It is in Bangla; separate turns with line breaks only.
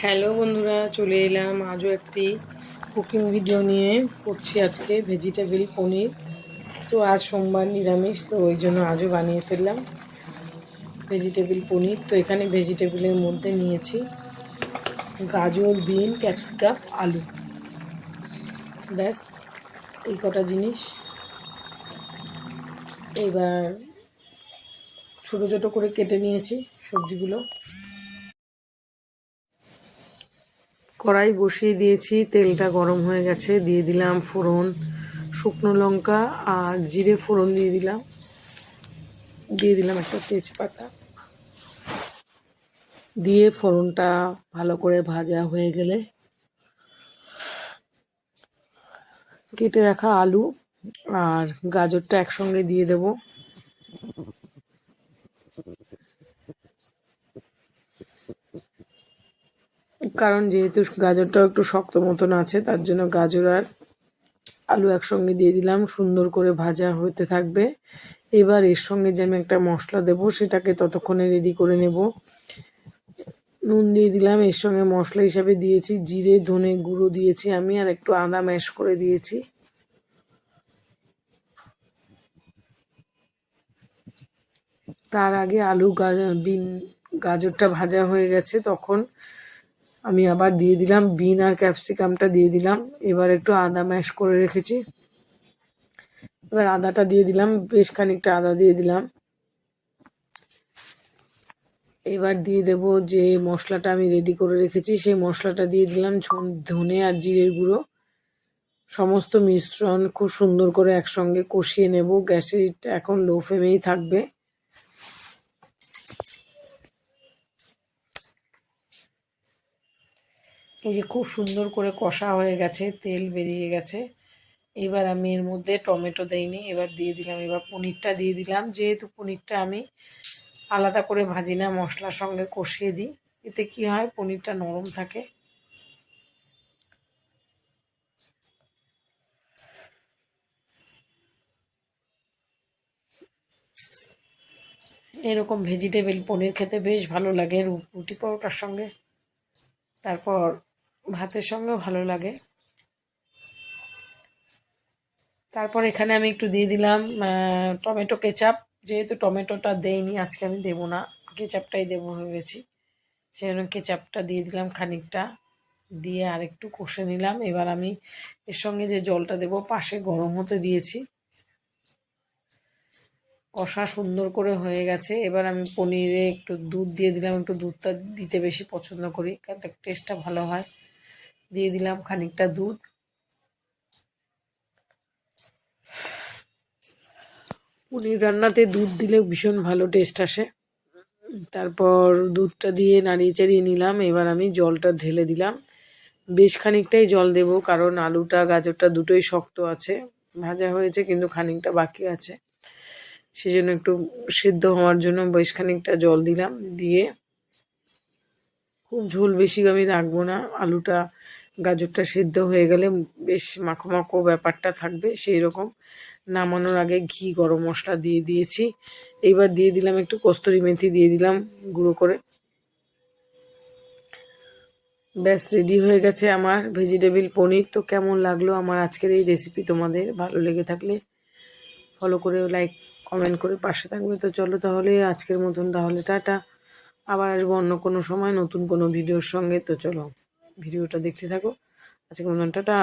হ্যালো বন্ধুরা, চলে এলাম আজও একটি কুকিং ভিডিও নিয়ে। করছি আজকে ভেজিটেবিল পনির। তো আজ সোমবার নিরামিষ, তো ওই জন্য আজও বানিয়ে ফেললাম ভেজিটেবিল পনির। তো এখানে ভেজিটেবিলের মধ্যে নিয়েছি গাজর, বিন ক্যাপসিকাম আলু। ব্যাস, এই কটা জিনিস। এবার ছোটো ছোটো করে কেটে নিয়েছি সবজিগুলো। কড়াই বসিয়ে দিয়েছি, তেলটা গরম হয়ে গেছে, দিয়ে দিলাম ফোড়ন, শুকনো লঙ্কা আর জিরে ফোড়ন দিয়ে দিলাম। দিয়ে দিলাম একটা তেজপাতা। দিয়ে ফোড়নটা ভালো করে ভাজা হয়ে গেলে কেটে রাখা আলু আর গাজরটা একসঙ্গে দিয়ে দেবো। কারণ যেহেতু গাজরটাও একটু শক্ত মতন আছে, তার জন্য গাজর আর আলু একসঙ্গে দিয়ে দিলাম। সুন্দর করে ভাজা হতে থাকবে। এবার এর সঙ্গে যে আমি একটা মশলা দেব, সেটাকে ততক্ষণে রেডি করে নেব। নুন দিয়ে দিলাম। এর সঙ্গে মশলা হিসাবে দিয়েছি জিরে, ধনে গুঁড়ো দিয়েছি আমি, আর একটু আদা ম্যাশ করে দিয়েছি। তার আগে আলু বিন গাজরটা ভাজা হয়ে গেছে, তখন আমি আবার দিয়ে দিলাম, বিন আর ক্যাপসিকামটা দিয়ে দিলাম। এবার একটু আদা ম্যাশ করে রেখেছি। এবার আদাটা দিয়ে দিলাম, বেশ খানিকটা আদা দিয়ে দিলাম। এবার দিয়ে দেব যে মশলাটা আমি রেডি করে রেখেছি, সেই মশলাটা দিয়ে দিলাম ধনে আর জিরের গুঁড়ো। সমস্ত মিশ্রণ খুব সুন্দর করে একসঙ্গে কষিয়ে নেব। গ্যাসের এখন লো ফ্লেমেই থাকবে। এই যে খুব সুন্দর করে কষা হয়ে গেছে, তেল বেরিয়ে গেছে। এবার আমি এর মধ্যে টমেটো দেইনি, এবার দিয়ে দিলাম, এবার পনিরটা দিয়ে দিলাম। যেহেতু পনিরটা আমি আলাদা করে ভাজি না, মশলার সঙ্গে কষিয়ে দিই, এতে কি হয়, পনিরটা নরম থাকে। এরকম ভেজিটেবল পনির খেতে বেশ ভালো লাগে রুটি পরোটার সঙ্গে। তারপর ভাতের সঙ্গেও ভালো লাগে। তারপর এখানে আমি একটু দিয়ে দিলাম টমেটো কেচাপ। যেহেতু টমেটোটা দেইনি, আজকে আমি দেবো না। কেচাপটাই দেবো ভেবেছি সেই জন্য কেচাপটা দিয়ে দিলাম খানিকটা। দিয়ে আর একটু কষে নিলাম। এবার আমি এর সঙ্গে যে জলটা দেব, পাশে গরম হতে দিয়েছি। কষা সুন্দর করে হয়ে গেছে। এবার আমি পনিরে একটু দুধ দিয়ে দিলাম। একটু দুধটা দিতে বেশি পছন্দ করি, কারণ টেস্টটা ভালো হয়। দিয়ে দিলাম খানিকটা দুধ। পনির রান্নাতে দুধ দিলে ভীষণ ভালো টেস্ট আসে। তারপর দুধটা দিয়ে নাড়িয়ে চাড়িয়ে নিলাম, এবার আমি জলটা ঢেলে দিলাম। বেশ খানিকটাই জল দেব, কারণ আলুটা, গাজরটা দুটোই শক্ত আছে। ভাজা হয়েছে, কিন্তু খানিকটা বাকি আছে। সেজন্য একটু সিদ্ধ হওয়ার জন্য বেশ খানিকটা জল দিলাম, দিয়ে খুব ঝোল বেশি আমি রাখব না। আলুটা, গাজরটা সেদ্ধ হয়ে গেলে বেশ মাখো মাখো ব্যাপারটা থাকবে সেই রকম নামানোর আগে ঘি, গরম মশলা দিয়ে দিয়েছি। এইবার দিয়ে দিলাম একটু কস্তুরি মেথি দিয়ে দিলাম গুঁড়ো করে। ব্যাস রেডি হয়ে গেছে আমার ভেজিটেবিল পনির। তো কেমন লাগল আমার আজকের এই রেসিপি তোমাদের? ভালো লেগে থাকলে ফলো করে লাইক কমেন্ট করে পাশে থাকবে। তো চলো তাহলে আজকের মতন তাহলে টাটা। আবার আসব অন্য কোনো সময় নতুন কোনো ভিডিওর সঙ্গে। তো চলো, ভিডিওটা দেখতে থাকো। আজকে মতন, টাটা।